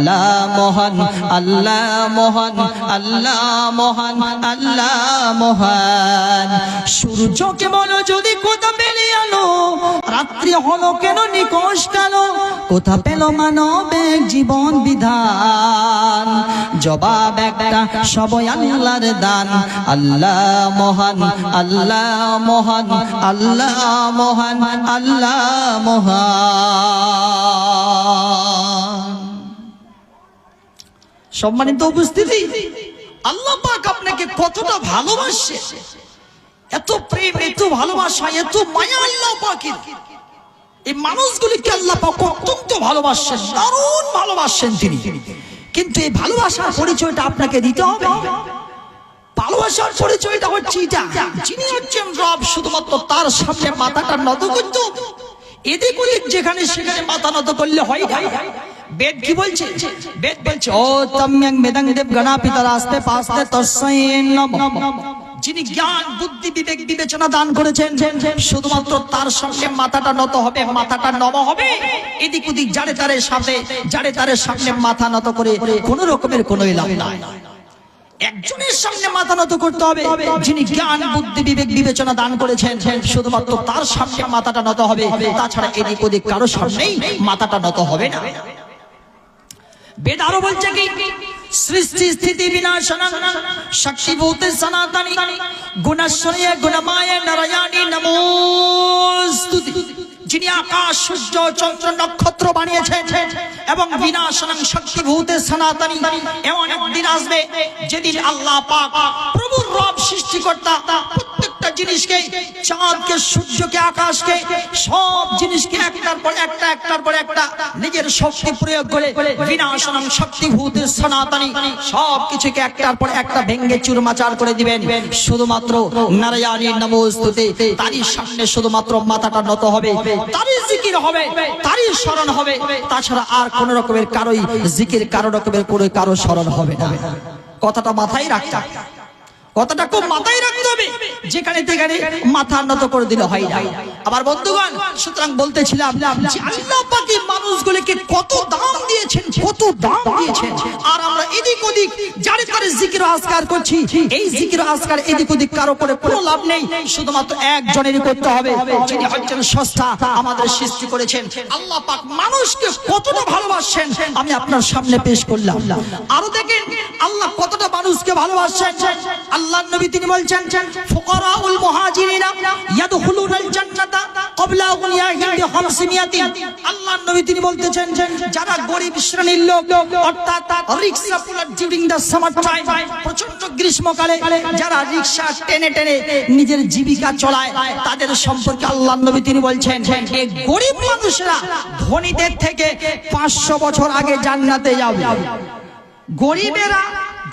আল্লাহ মহান আল্লাহ মহান আল্লাহ মহান আল্লাহ মহান। সূর্যকে বলো যদি কোথা পেলে আলো, রাত্রি হলো কেন নিকশ কালো, কোথা পেল মানবের জীবন বিধান? জবাব একটা সবই আল্লাহর দান। আল্লাহ মহান আল্লাহ মহান আল্লাহ মহান আল্লাহ মহান। সম্মানিত উপস্থিতি, আল্লাহ পাক আপনাকে কতটা ভালোবাসে। এত প্রেম, এত ভালোবাসা, এত মায়া আল্লাহ পাকের। এই মানুষগুলিকে আল্লাহ পাক অত্যন্ত ভালোবাসেন, দারুণ ভালোবাসেন তিনি। কিন্তু এই ভালোবাসার পরিচয়টা আপনাকে দিতে হবে। ভালোবাসার পরিচয়টা হচ্ছে এটা, যিনি হচ্ছেন রব, শুধুমাত্র তার সামনে মাথাটা নত করতে। এদিক ওদিক যেখানে সেখানে মাথা নত করলে হয় না। বেদ কি বলছে? বেদ বলছে, ও তম্যাং বেদাং দেব গণা পিতার আস্তে পাস্তে তস্যৈ নমঃ। যিনি জ্ঞান, বুদ্ধি, বিবেক, বিবেচনা দান করেছেন, শুধুমাত্র তার সামনে মাথাটা নত হবে, মাথাটা নম হবে। এদিক ওদিক, যারে তারে সামনে, যারে তারে সামনে মাথা নত করে কোন রকমের কোনো লাভ নাই। একজনের সামনে মাথা নত করতে হবে, যিনি জ্ঞান, বুদ্ধি, বিবেক, বিবেচনা দান করেছেন, শুধুমাত্র তার সামনে মাথাটা নত হবে। তাছাড়া এদিক ওদিক কারও সামনেই মাথাটা নত হবে না। বেদ আরও বলছে কি? সৃষ্টি, স্থিতি, বিনাশনং, শক্তিভূতে সনাতনী গুণশ্বরীয় গুণমায়, নারায়ণী নমোস্তুতি যিনি আকাশ, সূর্য, চন্দ্র, নক্ষত্র বানিয়েছেন এবং বিনাশনং, শক্তিভূতে সনাতনী, এমন একদিন আসবে যেদিন আল্লাহ পাক প্রভুর রব সৃষ্টিকর্তা প্রত্যেকটা জিনিসকে, চাঁদকে, সূর্যকে, আকাশকে, সব জিনিসকে একটার পর একটা, একটার পর একটা নিজের শক্তি প্রয়োগ করে বিনাশনম শক্তিভূত সনাতনী সব কিছুকে একটার পর একটা ভেঙ্গে চুরমাচার করে দিবেন। শুধুমাত্র নারায়ণী নমস্তুতে তারই সামনে শুধুমাত্র মাথাটা নত হবে, তারই জিকির হবে, তারই স্মরণ হবে। তাছাড়া আর কোন রকমের কারোই জিকির কারও রকমের কোনো কারও স্মরণ হবে না। কথাটা মাথায় রাখতে। কথাটা খুব মাথায় রাখতে হবে। যেখানে যেখানে মাথা নত করে দিলে হয় না। আবার বন্ধুগণ, সুতরাং বলতেছিলাম আল্লাহ পাকি মানুষগুলোকে কত দাম দিয়েছেন, কত দাম দিয়েছেন। আর আমরা এদিক ওদিক যারে তারে জিকির আজকার করছি, এই জিকির আজকার এদিক ওদিক কারও করে কোনো লাভ নেই। শুধুমাত্র একজনেরই করতে হবে। যিনি হচ্ছেন সস্তা আমাদের সৃষ্টি করেছেন। আল্লাহ পাক মানুষকে কতটা ভালোবাসেন আমি আপনার সামনে পেশ করলাম। আরও দেখেন, আল্লাহ কতটা মানুষকে ভালোবাসছেন। আল্লাহ নবী তিনি বলছেন, ফুকারাউল মুহাজিরিনা ইয়াদখুলুনাল জান্নাতা ক্বাবলা উনিয়াহিম বিখামসিমিয়াতিন আল্লাহ নবী তিনি বলতেছেন, যারা গরিব শ্রেণির লোক, অর্থাৎ rickshaw puller during the summer time প্রচণ্ড গ্রীষ্মকালে যারা রিকশা টেনে টেনে নিজের জীবিকা চলায়, তাদের সম্পর্কে আল্লাহ নবী তিনি বলছেন এই গরিব মানুষরা ধনীদের থেকে পাঁচশো বছর আগে জান্নাতে যাবে। গরিবেরা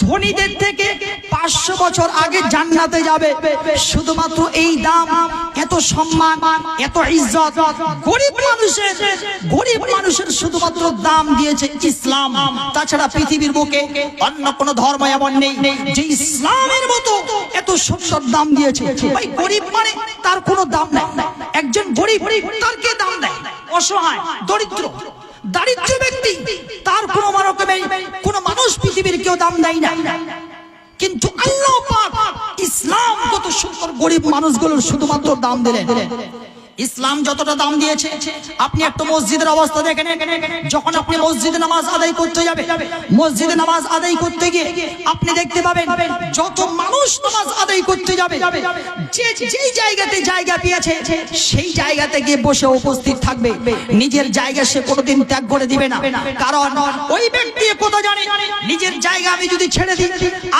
ধনীদের থেকে পাঁচশো বছর আগে জান্নাতে যাবে। শুধুমাত্র এই দাম, এত সম্মান, এত ইজ্জত। গরিব মানুষের গরিব মানুষের শুধুমাত্র দাম দিয়েছে ইসলাম। তাছাড়া পৃথিবীর বুকে অন্য কোনো ধর্ম এমন নেই যে ইসলামের মতো এত সুন্দর দাম দিয়েছে। ভাই, গরিব মানে তার কোনো দাম নেই। একজন গরিব, তার কে দাম দেয়? অসহায়, দরিদ্র। দারিদ্র ব্যক্তি, তার কোনো রকমের কোন মানুষ পৃথিবীর কেউ দাম দেয় না। কিন্তু আল্লাহ ইসলাম কত সুন্দর গরিব মানুষগুলোর শুধুমাত্র দাম দিলেন। ইসলাম যতটা দাম দিয়েছে, আপনি একটা মসজিদের অবস্থা দেখেন, যখন আপনি মসজিদে নামাজ আদায় করতে যাবে মসজিদে নামাজ আদায় করতে গিয়ে আপনি দেখতে পাবেন, যত মানুষ নামাজ আদায় করতে যাবে, যে যেই জায়গাতে জায়গা পেয়েছে, সেই জায়গাতে গিয়ে বসে উপস্থিত থাকবে। নিজের জায়গা সে কোনোদিন ত্যাগ করে দিবে না। কারণ ওই ব্যক্তি কোথা জানে? নিজের জায়গা আমি যদি ছেড়ে দিই,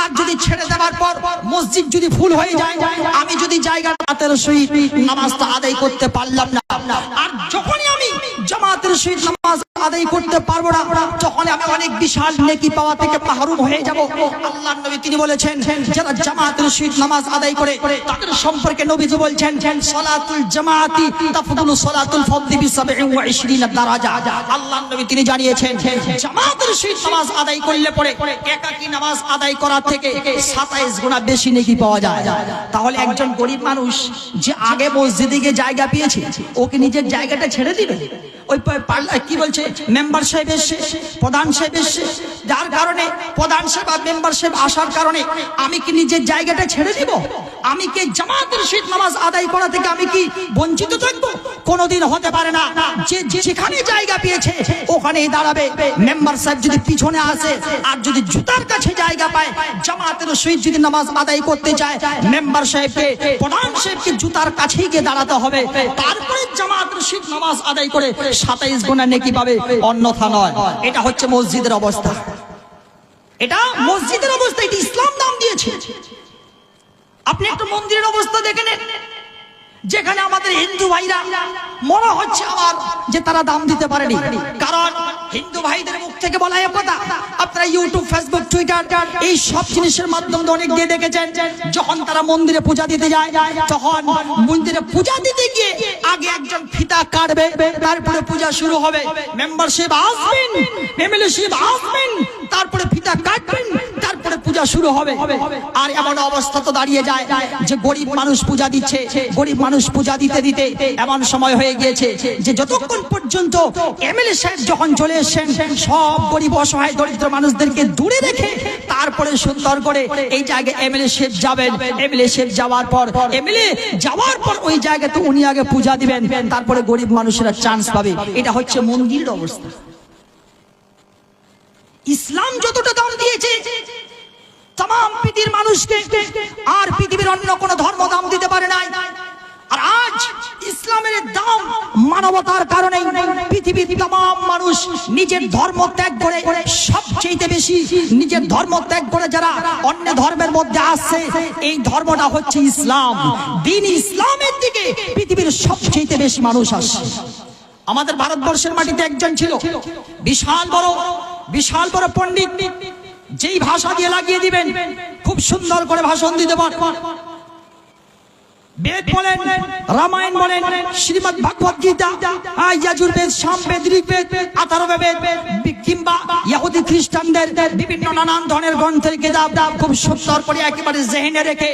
আর যদি ছেড়ে দেওয়ার পর মসজিদ যদি ফুল হয়ে যায়, আমি যদি জায়গা রাতের সহিত নামাজটা আদায় করতে পারলাম না। আর যখনই আমি জামাতের সহিত নামাজ আদায় করতে পারব না, তখন আমি অনেক বিশাল নেকি পাওয়া থেকে মাহরুম হয়ে যাব। আল্লাহ নবী তিনি বলেছেন, যারা জামাতের সহিত নামাজ আদায় করে, তাদের সম্পর্কে নবীজি বলছেন, সালাতুল জামাতি তাফদুলু সালাতুল ফরদি বি 27 দারাজা। আল্লাহ নবী তিনি জানিয়েছেন, জামাতের সহিত নামাজ আদায় করলে পরে একাকী নামাজ আদায় করার থেকে 27 গুণা বেশি নেকি পাওয়া যায়। তাহলে একজন গরিব মানুষ যে আগে মসজিদে গিয়ে জায়গা পেয়েছে ওকে নিজের জায়গাটা ছেড়ে দিবে ওই কি বলছে? মেম্বার সাহেব এসছে, প্রধান সাহেব এসছে। যার কারণে প্রধান সাহেব আর মেম্বার সাহেব আসার কারণে আমি কি নিজের জায়গাটা ছেড়ে দিব? আমি কি জামাতের শীত নামাজ আদায় করা থেকে আমি কি বঞ্চিত থাকব? কোনোদিন হতে পারে না। যে যেখানে জায়গা পেয়েছে, ওখানেই দাঁড়াবে। মেম্বার সাহেব যদি পিছনে আসে আর যদি জুতার কাছে জায়গা পায়, জামাতের শহীদ যদি নামাজ আদায় করতে চায়, মেম্বার সাহেবকে, প্রধান সাহেবকে জুতার কাছেই গিয়ে দাঁড়াতে হবে। তারপরে জামাতের শীত নামাজ আদায় করে সাতাইশ গুণা নেকি পাবে, অন্যথা নয়। এটা হচ্ছে মসজিদের অবস্থা। এটা মসজিদের অবস্থা, এটি ইসলাম নাম দিয়েছে। আপনি একটা মন্দিরের অবস্থা দেখে নেন। যেখানে আমাদের হিন্দু ভাইরা মনে হচ্ছে আমার যে তারা দাম দিতে পারেনি। কারণ হিন্দু ভাইদের মুখ থেকে বলা এক কথা, আপনারা ইউটিউব ফেসবুক টুইটার এই সব জিনিসের মাধ্যমে অনেক দিয়ে দেখেছেন, যখন তারা মন্দিরে পূজা দিতে যায়, তখন মন্দিরে পূজা দিতে গিয়ে আগে একজন ফিতা কাটবে, তারপরে পূজা শুরু হবে। মেম্বারশিপ আসবেন এমএলএশিপ আসবেন তারপরে ফিতা কাটবেন তারপরে পূজা শুরু হবে। আর এমন অবস্থা তো দাঁড়িয়ে যায় যে গরিব মানুষ পূজা দিচ্ছে গরিব মানুষ পূজা দিতে দিতে এমন সময় হয়ে গিয়েছে যে যতক্ষণ পর্যন্ত এমএলএ সাহেব যখন চলে এসেছেন সব গরিব অসহায় দরিদ্র মানুষদেরকে দূরে রেখে তারপরে সুন্দর করে এই জায়গায় এমএলএ সাহেব যাবেন। এমএলএ সাহেব যাওয়ার পর এমএলএ যাওয়ার পর ওই জায়গাতে উনি আগে পূজা দিবেন তারপরে গরিব মানুষেরা চান্স পাবে। এটা হচ্ছে মন্দিরের অবস্থা। ইসলাম যতটা দাম দিয়েছে তাম পৃথিবীর মানুষকে আর পৃথিবীর অন্য কোন ধর্ম দাম দিতে পারে নাই। আর আজ ইসলামের দাম মানবতার কারণে পৃথিবীর তাম মানুষ নিজের ধর্ম ত্যাগ করে সবচেয়ে বেশি নিজের ধর্ম ত্যাগ করে যারা অন্য ধর্মের মধ্যে আসছে এই ধর্মটা হচ্ছে ইসলাম। দিন ইসলামের দিকে পৃথিবীর সবচেয়ে বেশি মানুষ আসছে আমাদের ভারতবর্ষের মাটিতে একজন ছিল, বিশাল বড় বিশাল বড় পণ্ডিত যেই ভাষা দিয়ে লাগিয়ে দিবেন খুব সুন্দর করে ভাষণ দিতে পারেন বেদ বলেন রামায়ণ বলেন শ্রীমদ ভাগবত গীতা আহ, যজুর্বেদ সামবেদ ঋগ্বেদ আথার্ববেদ বি- কিংবা ইহুদি খ্রিস্টানদের বিভিন্ন নানান ধরনের গ্রন্থের কিতাব খুব সুন্দর করে একেবারে জেহেনে রেখে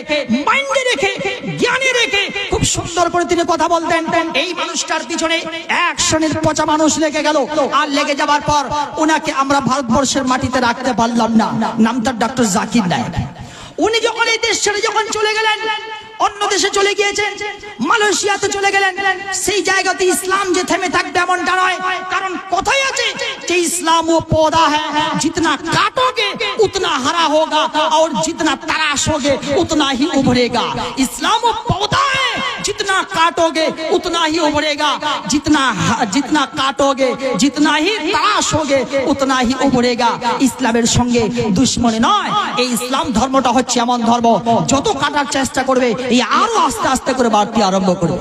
মাইন্ডে রেখে জ্ঞানে রেখে খুব সুন্দর করে তিনি কথা বলতেন। এই মানুষটার পিছনে এক শ্রেণির পচা মানুষ লেগে গেল। আর লেগে যাওয়ার পর ওনাকে আমরা ভারতবর্ষের মাটিতে রাখতে পারলাম না। নামটা ডক্টর জাকির নায়ক। উনি যখন এই দেশ ছেড়ে যখন চলে গেলেন অন্য দেশে চলে গিয়েছেন মালয়েশিয়াতে চলে গেলেন। সেই জায়গাতে ইসলাম যে থেমে থাকবে এমনটা নয়। কারণ কথাই আছে যে ইসলাম ও পদা হ্যাঁ, হ্যাঁ জিতনা কাটোগে, উতনা হারা হোগা। আর और जितना উতনা হি উভরেগা। ইসলাম ও পদা হ্যাঁ जितना काटोगे उतना ही उभरेगा जितना जितना काटोगे जितना ही तराशोगे उतना ही उभरेगा ইসলামের সঙ্গে দুশ্মনী নয় এই ইসলাম ধর্মটা হচ্ছে এমন ধর্ম যত কাটার চেষ্টা করবে এই আরো আস্তে আস্তে করে বাড়তে আরম্ভ করবে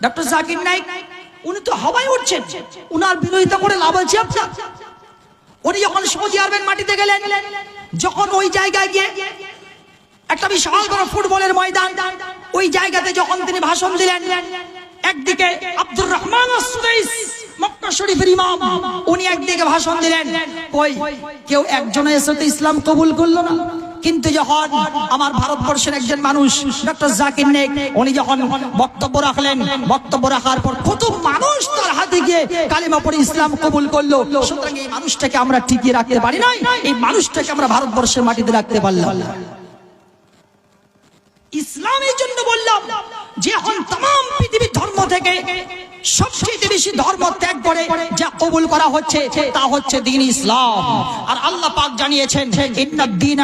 ডক্টর জাকির নাইক উনি তো হাওয়ায় উঠছেন উনার বিরোধিতা করে লাভ আছে আপনার উনি যখন সৌদি আরবের মাটিতে গেলেন যখন ওই জায়গায় গিয়ে একটা বিশাল বড় ফুটবলের ময়দান। ওই জায়গাতে যখন তিনি ভাষণ দিলেন, একদিকে আব্দুর রহমান উনি একদিকে ভাষণ দিলেন কেউ ইসলাম কবুল করল না। কিন্তু যখন আমার ভারতবর্ষের একজন মানুষ উনি যখন বক্তব্য রাখলেন, বক্তব্য রাখার পর কত মানুষ তার কালিমা ইসলাম কবুল এই মানুষটাকে আমরা টিকিয়ে রাখতে পারি নাই, এই মানুষটাকে আমরা ভারতবর্ষের মাটিতে রাখতে পারলাম না। ইসলামের জন্য বললাম যে এখন তাম পৃথিবীর ধর্ম থেকে সবচেয়ে বেশি ধর্ম ত্যাগ করে যা কবুল করা হচ্ছে, তা হচ্ছে দিন ইসলাম। আর আল্লাহ পাক জানিয়েছেন, ইন্না দিন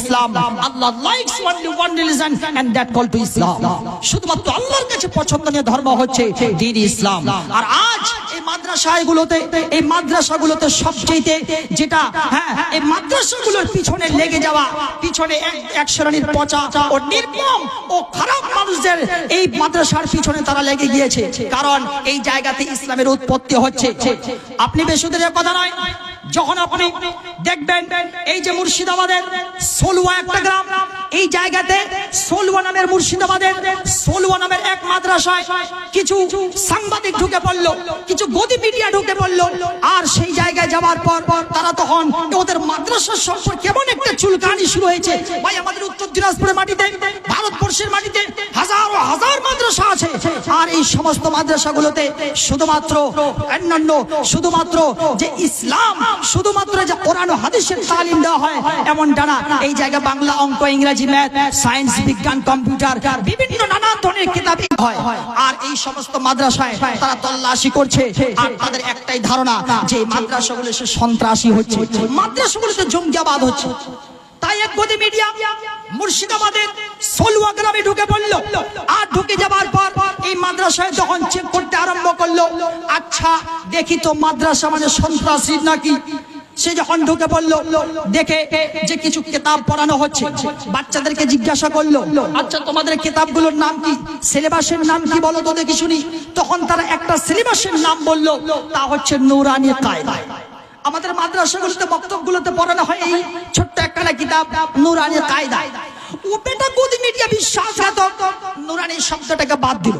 ইসলাম। Allah likes only one religion and that call to Islam শুধুমাত্র আল্লাহর কাছে পছন্দনীয় ধর্ম হচ্ছে দিন ইসলাম। আর আজ এই মাদ্রাসাগুলোতে এই মাদ্রাসাগুলোতে সবচেয়ে যেটা হ্যাঁ এই পিছনে লেগে যাওয়া, পিছনে এক শ্রেণির পচা ও নির্মম ও খারাপ মানুষদের এই মাদ্রাসার পিছনে তারা লেগে গিয়েছে। কারণ এই জায়গাতে ইসলামের উৎপত্তি হচ্ছে। আপনি বেশুদের কথা নয়। যখন আপনি দেখবেন এই যে মুর্শিদাবাদের সোলুয়া একটা গ্রাম, এই জায়গাতে সোলুয়া নামের মুর্শিদাবাদের সোলুয়া নামের এক মাদ্রাসায় কিছু সাংবাদিক ঢুকে পড়ল, কিছু গদি মিডিয়া ঢুকে পড়ল। আর সেই জায়গায় যাওয়ার পর তারা তখন ওদের মাদ্রাসার সম্পর্কে কেমন একটা চুলকানি শুরু হয়েছে। ভাই, আমাদের উত্তর দিনাজপুরের মাটিতে, ভারতবর্ষের মাটিতে হাজারো হাজার মাদ্রাসা আছে। আর এই সমস্ত মাদ্রাসাগুলোতে শুধুমাত্র অন্যান্য, শুধুমাত্র যে ইসলাম শুধুমাত্র যে কোরআন হাদিসের তালিম দেওয়া হয়, এমন ডানা এই জায়গায় বাংলা অঙ্ক, ইংরেজি, ম্যাথ, সায়েন্স, বিজ্ঞান, কম্পিউটার, বিভিন্ন নানা ধরনের কিতাব হয়। আর এই সমস্ত মাদ্রাসায় তারা তল্লাশি করছে। আর তাদের একটাই ধারণা, যে মাদ্রাসা মাদ্রাসাগুলো সে সন্ত্রাসী হচ্ছে। মাদ্রাসাগুলোতে জঙ্গিবাদ হচ্ছে। তাই এক গদি মিডিয়া মুর্শিদাবাদের সলুয়া গ্রামে ঢুকে পড়ল। আর ঢুকে যাবার পর এই মাদ্রাসায় যখন চেক করতে আরম্ভ করল আচ্ছা দেখি তো মাদ্রাসা মানে সন্ত্রাসী নাকি? সে যখন ঢুকে পড়ল, দেখে যে কিছু কিতাব পড়ানো হচ্ছে। বাচ্চাদেরকে জিজ্ঞাসা করল আচ্ছা তোমাদের কিতাবগুলোর নাম কি? সিলেবাসের নাম কি বলো তো দেখি শুনি। তখন তারা একটা সিলেবাসের নাম বলল, তা হচ্ছে নুরানি কায়দা। আমাদের মাদ্রাসাগুলোতে বক্তব্যগুলোতে পড়ানো হয় এই ছোট্ট একখানা কিতাব, নুরানি কায়দা। ও বেটা গদি মিডিয়া বিশ্বাসঘাতক। নুরানি শব্দটাকে বাদ দিল।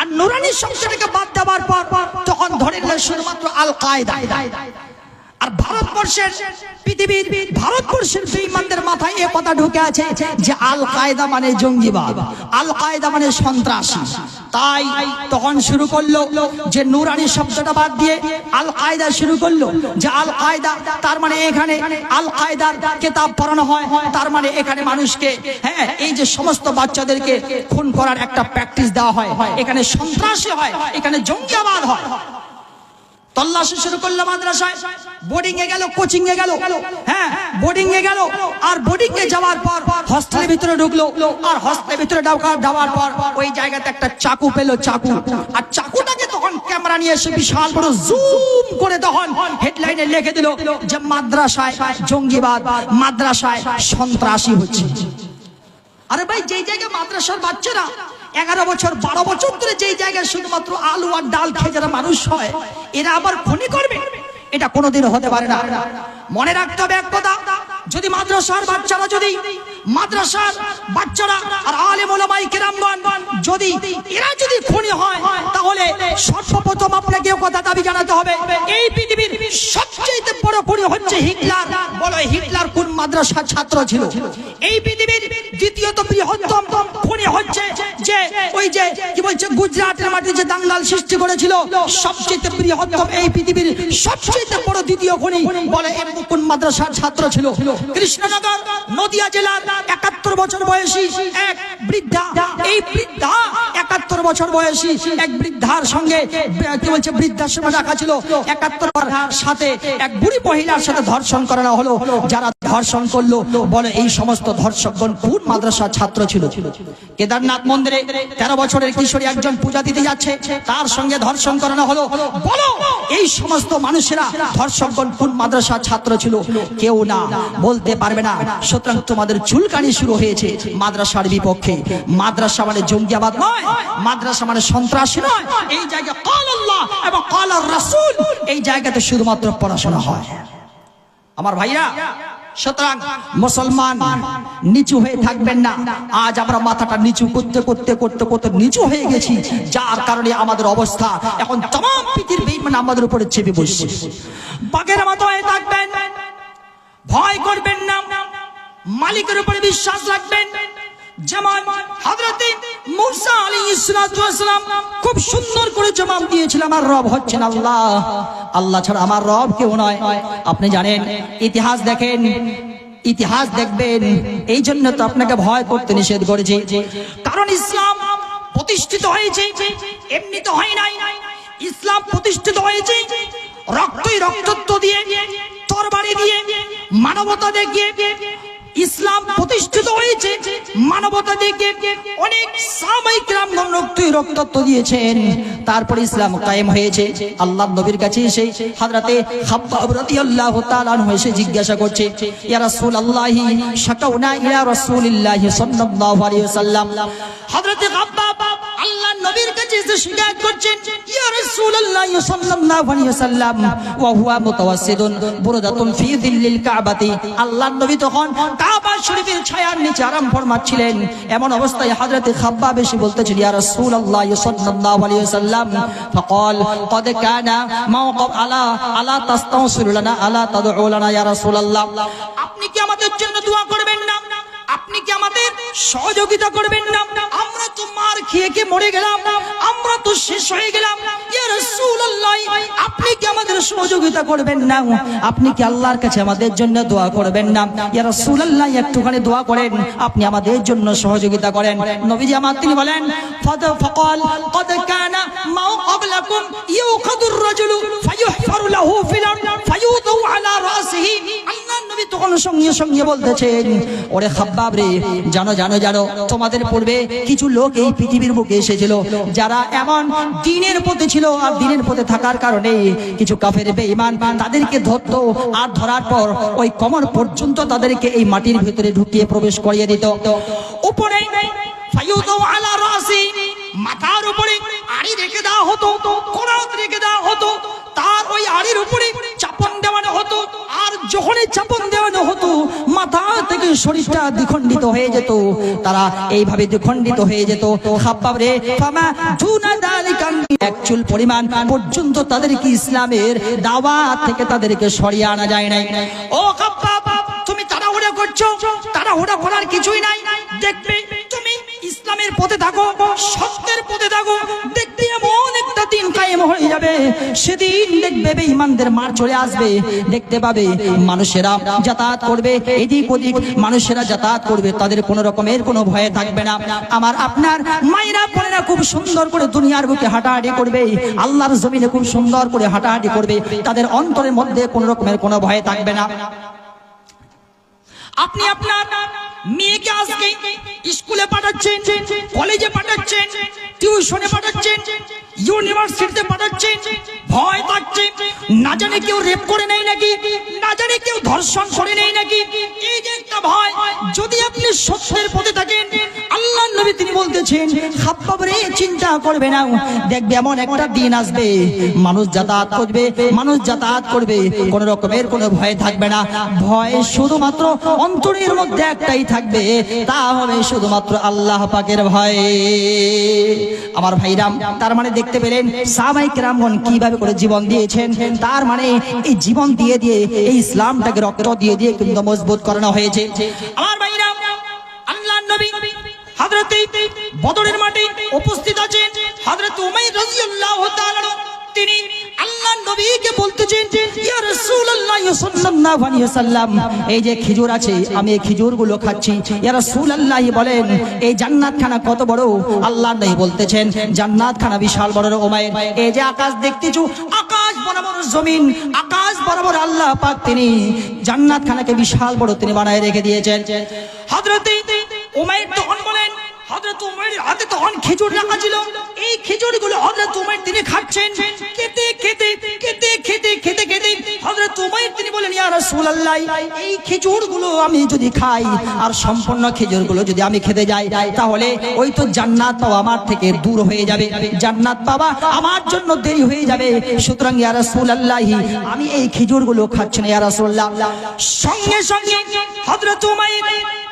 আর নুরানি শব্দটাকে বাদ দেওয়ার পর তখন ধরে নিল শুধুমাত্র আল কায়দা আর ভারতবর্ষের পৃথিবীর ভারতবর্ষের মাথায় এ কথা ঢুকে আছে যে আল কায়দা মানে জঙ্গিবাদ আল কায়দা মানে তাই তখন শুরু করল যে নুরানি শব্দটা বাদ দিয়ে আল কায়দা শুরু করল যে আল কায়দা তার মানে এখানে আল কায়দার কেতাব পড়ানো হয়, তার মানে এখানে মানুষকে হ্যাঁ এই যে সমস্ত বাচ্চাদেরকে খুন করার একটা প্র্যাকটিস দেওয়া হয়, এখানে সন্ত্রাসী হয়, এখানে জঙ্গিবাদ হয়। তল্লাশি শুরু করল মাদ্রাসায়। বোর্ডিং এ গেল কোচিং এ গেল। হ্যাঁ বোর্ডিং এ গেল। আর বোর্ডিং এ যাওয়ার পর হস্টেলের ভিতরে ঢুকলো। আর হস্টেলের ভিতরে যাওয়ার পর ওই জায়গাতে একটা চাকু পেল চাকু। আর চাকুটাকে তখন ক্যামেরা নিয়ে এসে বিশাল বড় জুম করে তখন হেডলাইনে লিখে দিল যে মাদ্রাসায় জঙ্গিবাদ, মাদ্রাসায় সন্ত্রাসী হচ্ছে। আরে ভাই, যেই জায়গায় মাদ্রাসার বাচ্চারা এগারো বছর, বারো বছর ধরে যেই জায়গায় শুধুমাত্র আলু আর ডাল খেয়ে যারা মানুষ হয়, এরা আবার খনি করবে? এটা কোনোদিন হতে পারে না। মনে রাখতে হবে এক কথা, যদি মাদ্রাসার বাচ্চারা যদি, মাদ্রাসার বাচ্চারা আর আলে মোলামাই কেরামগণ যদি, এরা যদি খুনি হয়, তাহলে সর্বপ্রথম আপনাকে কথা দাবি জানাতে হবে। এই পৃথিবীর সবচেয়ে বড় খুনি হচ্ছে হিটলার। বলো হিটলার কোন মাদ্রাসার ছাত্র ছিল? এই পৃথিবীর দ্বিতীয়ত বৃহত্তম খুনি হচ্ছে যে, ওই যে, কি বলছে, গুজরাটের মাটি যে দাঙ্গাল সৃষ্টি করেছিল সবচেয়ে বৃহত্তম এই পৃথিবীর সবচেয়ে বড় দ্বিতীয় খুনি, বলে কোন মাদ্রাসার ছাত্র ছিল? কৃষ্ণনগর, নদিয়া জেলার একাত্তর বছর বয়সী এক বৃদ্ধা। এই বৃদ্ধা একাত্তর বছর বয়সী এক বৃদ্ধার সঙ্গে কি বলছে, বৃদ্ধাশ্রমে রাখা ছিল। একাত্তর সাথে এক বুড়ি মহিলার সাথে ধর্ষণ করানো হলো, যারা ধর্ষণ করল। বলে, এই সমস্ত ধর্ষকগণ কোন মাদ্রাসার ছাত্র ছিল? কেদারনাথ মন্দিরে তেরো বছরের কিশোরী একজন পূজা দিতে যাচ্ছে। তার সঙ্গে ধর্ষণ করানো হলো। বলো, এই সমস্ত মানুষেরা ধর্ষকগণ কোন মাদ্রাসার ছাত্র ছিল? কেউ না। বলতে পারবে না। সুতরাং তোমাদের চুলকানি শুরু হয়েছে মাদ্রাসার বিপক্ষে। মাদ্রাসা মানে জঙ্গিয়াবাদ নয়। মাদ্রাসা মানে সন্ত্রাসী নয়। এই জায়গায় কাল আল্লাহ এবং কাল রাসূল। এই জায়গাতে শুধুমাত্র পড়াশোনা হয়। আমার ভাইরা সুতরাং মুসলমান নিচু হয়ে থাকবেন না। আজ আমরা মাথাটা নিচু করতে করতে করতে করতে নিচু হয়ে গেছি। যার কারণে আমাদের অবস্থা এখন তমাম পৃথিবীর বেঈমান আমাদের উপরে চেপে বসছে। বাঘের মতো হয়ে থাকবেন। ভয় করবেন না। মালিকের উপরে বিশ্বাস রাখবেন। যেমন হযরতে মূসা আলাইহিস সালাতু ওয়াসালাম খুব সুন্দর করে জবাব দিয়েছিল আমার রব হচ্ছেন আল্লাহ। আল্লাহ ছাড়া আমার রব কেউ নয়। আপনি জানেন, ইতিহাস দেখেন, ইতিহাস দেখবেন। এই জন্য তো আপনাকে ভয় করতে নিষেধ করেছে। কারণ ইসলাম প্রতিষ্ঠিত হয়েছে, এমনি তো হয় নাই। ইসলাম প্রতিষ্ঠিত হয়েছে রক্তই রক্তত্ব দিয়ে, তরবারি দিয়ে, মানবতা দেখিয়ে ইসলাম প্রতিষ্ঠিত হয়েছে। মানবতা দিকে অনেক সামাইক রামগণ রক্তই রক্তত্ব দিয়েছেন। তারপর ইসলাম কায়েম হয়েছে। আল্লাহ নবীর কাছে এসে হাজরাতে খাব্বাব রাদিয়াল্লাহু তাআলা হয়েছে জিজ্ঞাসা করছে, ইয়া রাসূলুল্লাহি, শাকাউনা ইয়া রাসূলিল্লাহি সাল্লাল্লাহু আলাইহি ওয়াসাল্লাম? হযরতে কাছে কাছে এসে শিকায়ত করছেন ইয়া রাসূলুল্লাহ সাল্লাল্লাহু আলাইহি ওয়াসাল্লাম ওয়া হুয়া মুতাওয়াসসিদুন বুরদাতুন ফি যিল্লিল কাবাতি আল্লাহর নবী তখন কাবা শরীফের ছায়ার নিচে আরাম ফরমাচ্ছিলেন এমন অবস্থায় হযরত খাব্বাব এসে বলতেছেন ইয়া রাসূলুল্লাহ সাল্লাল্লাহু আলাইহি ওয়াসাল্লাম فقال قد كان موقف على الا تستغفر لنا الا تدعو لنا يا رسول الله আপনি কি আমাদের জন্য দোয়া করবেন না আপনি কি আমাদের সহযোগিতা করবেন না আমরা তো মার খেয়ে খেয়ে মরে গেলাম আমরা তো শেষ হয়ে গেলাম ইয়া রাসূলুল্লাহ আপনি কি আমাদের সহযোগিতা করবেন না আপনি কি আল্লাহর কাছে আমাদের জন্য দোয়া করবেন না ইয়া রাসূলুল্লাহ একটুখানি দোয়া করেন আপনি আমাদের জন্য সহযোগিতা করেন নবীজি আমার তিনি বলেন ফাদা ফাকাল قد كان ما قبلكم يؤخذ الرجل فيحفر له في الارض فيوضع على راسه আল্লাহ নবী তখন সঙ্গে সঙ্গে বলতেছেন, ওরে খাব্বাব রে, জানো জানো জানো, তোমাদের পূর্বে কিছু লোক এই পৃথিবীর বুকে এসেছিল, যারা এমন দিনের পথে ছিল আর দিনের পথে থাকার কারণে কিছু কাফের বেঈমান তাদেরকে ধরতো আর ধরার পর ওই কমর পর্যন্ত তাদেরকে এই মাটির ভিতরে ঢুকিয়ে প্রবেশ করিয়ে দিত। উপরে, ফায়ুদু আলা রাসি মাথার উপরে আড়ি রেখে দেওয়া হতো, কোরাত রেখে দেওয়া হতো, তার ওই আড়ির উপরে চাপন দেওয়ানো হতো, আর যখনই চাপন দেওয়ানো হতো, মাথা থেকে শরীরটা দ্বিখণ্ডিত হয়ে যেত। তারা এইভাবে দ্বিখণ্ডিত হয়ে যেত। খাব্বাব রে, ফামা জুনা দালিকা এক চুল পরিমাণ পর্যন্ত তাদেরকে ইসলামের দাওয়াত থেকে তাদেরকে সরিয়ে আনা যায় নাই। ও খাব্বাব, তুমি তাড়াহুড়া করছ? তাড়াহুড়া করার কিছুই নাই। দেখবে ইসলামের পথে থাকো, সত্যের পথে থাকো দেখবে এমন একটা দিন কায়েম হয়ে যাবে। সেদিন দেখবে বেঈমানদের মার চলে আসবে। দেখতে পাবে মানুষেরা যাতায়াত করবে এদিক ওদিক। মানুষেরা যাতায়াত করবে, তাদের কোনো রকমের কোনো ভয় থাকবে না। আমার আপনার মায়েরা বোনেরা খুব সুন্দর করে দুনিয়ার বুকে হাঁটাহাঁটি করবে। আল্লাহর জমিনে খুব সুন্দর করে হাঁটাহাঁটি করবে। তাদের অন্তরের মধ্যে কোনো রকমের কোনো ভয় থাকবে না। আপনি আপনার মেয়েকে আজকে স্কুলে পাঠাচ্ছেন, কলেজে পাঠাচ্ছেন, টিউশনে পাঠাচ্ছেন, ইউনিভার্সিটিতে পাঠাচ্ছেন, ভয় থাকছে না জানে কেউ রেপ করে নেই নাকি, না জানে কেউ ধর্ষণ করে নেই নাকি? এই যে একটা ভয়, যদি আপনি সত্যের বলতেছেন খাপ্পাব রে চিন্তা করবে না। দেখবে এমন একটা দিন আসবে। মানুষ যাতায়াত করবে, মানুষ যাতায়াত করবে। কোন রকমের কোনো ভয় থাকবে না। ভয় শুধুমাত্র অন্তরের মধ্যে একটাই থাকবে। তা হবে শুধুমাত্র আল্লাহ পাকের ভয়। আমার ভাইরাম, তার মানে দেখতে পেলেন সাহাবাই কেরামগণ কীভাবে করে জীবন দিয়েছেন? তার মানে এই জীবন দিয়ে দিয়ে, এই ইসলামটাকে রক্ত দিয়ে দিয়ে কিন্তু মজবুত করানো হয়েছে। আমার ভাইরাম আল্লাহ নবী হযরতে বদরের মাঠে উপস্থিত আছেন হযরত উমাইর রাদিয়াল্লাহু তাআলা তিনি আল্লাহ নবীকে বলতেছেন ইয়া রাসূলুল্লাহ সাল্লাল্লাহু আলাইহি ওয়াসাল্লাম, এই যে খেজুর আছে, আমি এই খেজুরগুলো খাচ্ছি। ইয়া রাসূলুল্লাহ বলেন, এই জান্নাত খানা কত বড়? আল্লাহ নবী বলতেছেন জান্নাত খানা বিশাল বড় উমাইর। এই যে আকাশ দেখতেছো, আকাশ বরাবর জমিন, আকাশ বরাবর আল্লাহ পাক তিনি জান্নাত খানাকে বিশাল বড় তিনি বানায় রেখে দিয়েছেন। হযরতে উমাইর তখন বলেন, হযরত উমাইর হাতে তখন খেজুর রাখা ছিল। এই খেজুরগুলো হযরত উমাইর তিনি খাচ্ছেন। খেতে খেতে খেতে খেতে খেতে খেতে হযরত উমাইর তিনি বলেন, ইয়া রাসূলুল্লাহ, এই খেজুরগুলো আমি যদি খাই আর সম্পূর্ণ খেজুরগুলো যদি আমি খেতে যাই, তাহলে ওই তো জান্নাত পাওয়া আমার থেকে দূর হয়ে যাবে। জান্নাত পাওয়া আমার জন্য দেরি হয়ে যাবে। সুতরাং, ইয়া রাসূলুল্লাহ, আমি এই খেজুরগুলো খাচ্ছি না, ইয়া রাসূলুল্লাহ। সঙ্গে সঙ্গে হযরত উমাইর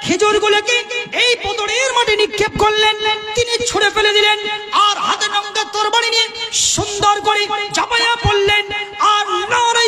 খেজুরগুলোকে এই পোতরের মাঠে নিক্ষেপ করলেন। তিনি ছুঁড়ে ফেলে দিলেন আর হাতে নঙ্গা তরবারি নিয়ে সুন্দর করে চাপাইয়া পড়লেন। আর তাকবীর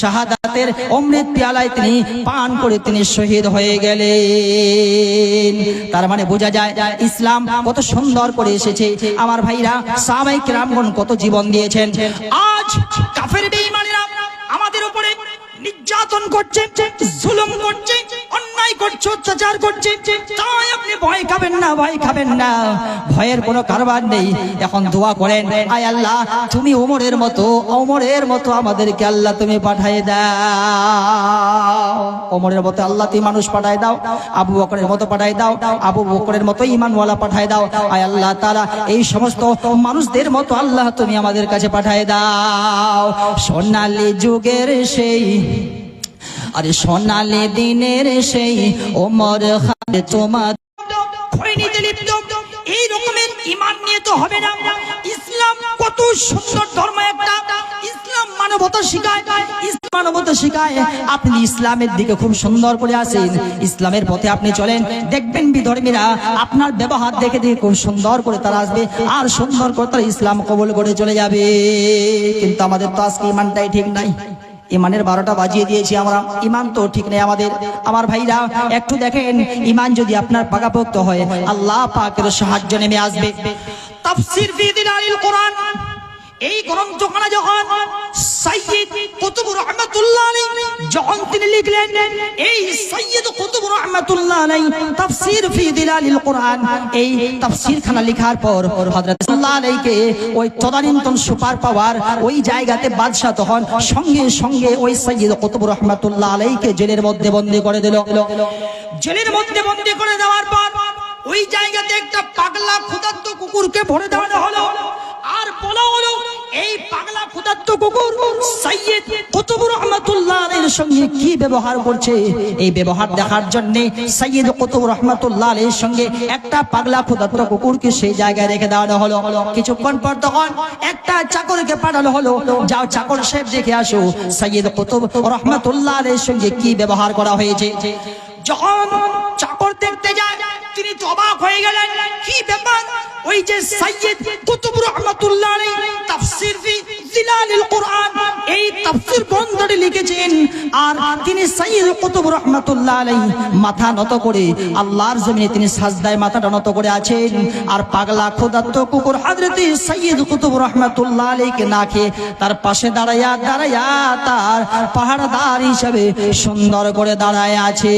শাহাদাতের অমৃত পেয়ালায় তিনি পান করে তিনি শহীদ হয়ে গেলেন। তার মানে বোঝা যায়, ইসলাম কত সুন্দর করে এসেছে। আমার ভাইরা সাহাবাই কেরামগণ কত জীবন দিয়েছেন। আজ কাফের বেঈমানেরা আমাদের উপরে নির্যাতন করছে, জুলুম করছে অন্যায় করছে, অত্যাচার করছে। তাই আপনি ভয় খাবেন না, ভয় খাবেন না। ভয়ের কোনো কারবার নেই। এখন দোয়া করেন, আয় আল্লাহ, তুমি ওমরের মতো ওমরের মতো আমাদেরকে আল্লাহ তুমি পাঠাই দাও। ওমরের মতো আল্লাহ তুমি মানুষ পাঠাই দাও, আবু বকরের মতো পাঠাই দাও, আবু বকরের মতো ইমানওয়ালা পাঠাই দাও। আয় আল্লাহ তারা এই সমস্ত মানুষদের মতো আল্লাহ তুমি আমাদের কাছে পাঠাই দাও। সোনালী যুগের সেই আরে সোনালি দিনের সেই ওমর খান তোমার আপনি ইসলামের দিকে খুব সুন্দর করে আসেন। ইসলামের পথে আপনি চলেন। দেখবেন বিধর্মীরা আপনার ব্যবহার দেখে দেখে খুব সুন্দর করে তারা আসবে আর সুন্দর করে তারা ইসলাম কবল করে চলে যাবে। কিন্তু আমাদের তো আজকে ইমানটাই ঠিক নাই। ইমানের বারোটা বাজিয়ে দিয়েছি আমরা। ইমান তো ঠিক নেই আমাদের। আমার ভাইরা, একটু দেখেন, ইমান যদি আপনার পাকাপোক্ত হয়, আল্লাহ পাকের সাহায্য নেমে আসবে। কোরআন। এই গ্রন্থখানা যখন আলাইহি যখন তিনি লিখলেন, এই সাইয়্যিদ কুতুব রহমাতুল্লাহ আলাইহি তাফসীর ফি দিলালিল কোরআন। এই তাফসীর খানা লেখার পর হযরত সাল্লাল্লাহু আলাইহিকে ওই তদানীন্তন সুপার পাওয়ার ওই জায়গাতে বাদশা তখন সঙ্গে সঙ্গে ওই সাইয়্যিদ কুতুব রহমাতুল্লাহ আলাইহিকে জেলের মধ্যে বন্দী করে দিল। জেলের মধ্যে বন্দী করে দেওয়ার পর ওই জায়গাতে একটা পাগলা ক্ষুধার্ত কুকুরকে ভরে দেওয়া হলো। আর বলা হলো এই পাগলা ক্ষুধার্ত কুকুর সাইয়্যিদ কুতুব রহমাতুল্লাহ আলাইহির সঙ্গে কি ব্যবহার করছে? এই ব্যবহার দেখার জন্য সাইয়্যিদ কুতুব রহমাতুল্লাহ আলাইহির সঙ্গে একটা পাগলা ক্ষুধার্ত কুকুরকে সেই জায়গায় রেখে দেওয়ানো হলো। কিছুক্ষণ পর তখন একটা চাকরকে পাঠানো হলো। যাও চাকর সাহেব দেখে আসো সাইয়্যিদ কুতুব রহমাতুল্লাহ আলাইহির সঙ্গে কি ব্যবহার করা হয়েছে? যখন চাকর দেখতে যায় তিনি তো অবাক হয়ে গেলেন। কি ব্যাপার? ওই যে সাইয়্যিদ কুতুব রহমাতুল্লাহ তাফসীর ফি এই তাফসীর গ্রন্থটি লিখেছেন, আর তিনি সাইয়্যিদ কুতুব রহমাতুল্লাহ আলাইহি মাথা নত করে, আল্লাহর জমিনে তিনি সাজদায় মাথাটা নত করে আছেন, আর পাগলা খোদাত্ত কুকুর হযরতে সাইয়্যিদ কুতুব রহমাতুল্লাহ আলাইহিকে না খেয়ে তার পাশে দাঁড়ায়া দাঁড়ায়া তার পাহাড়দার হিসাবে সুন্দর করে দাঁড়ায় আছে।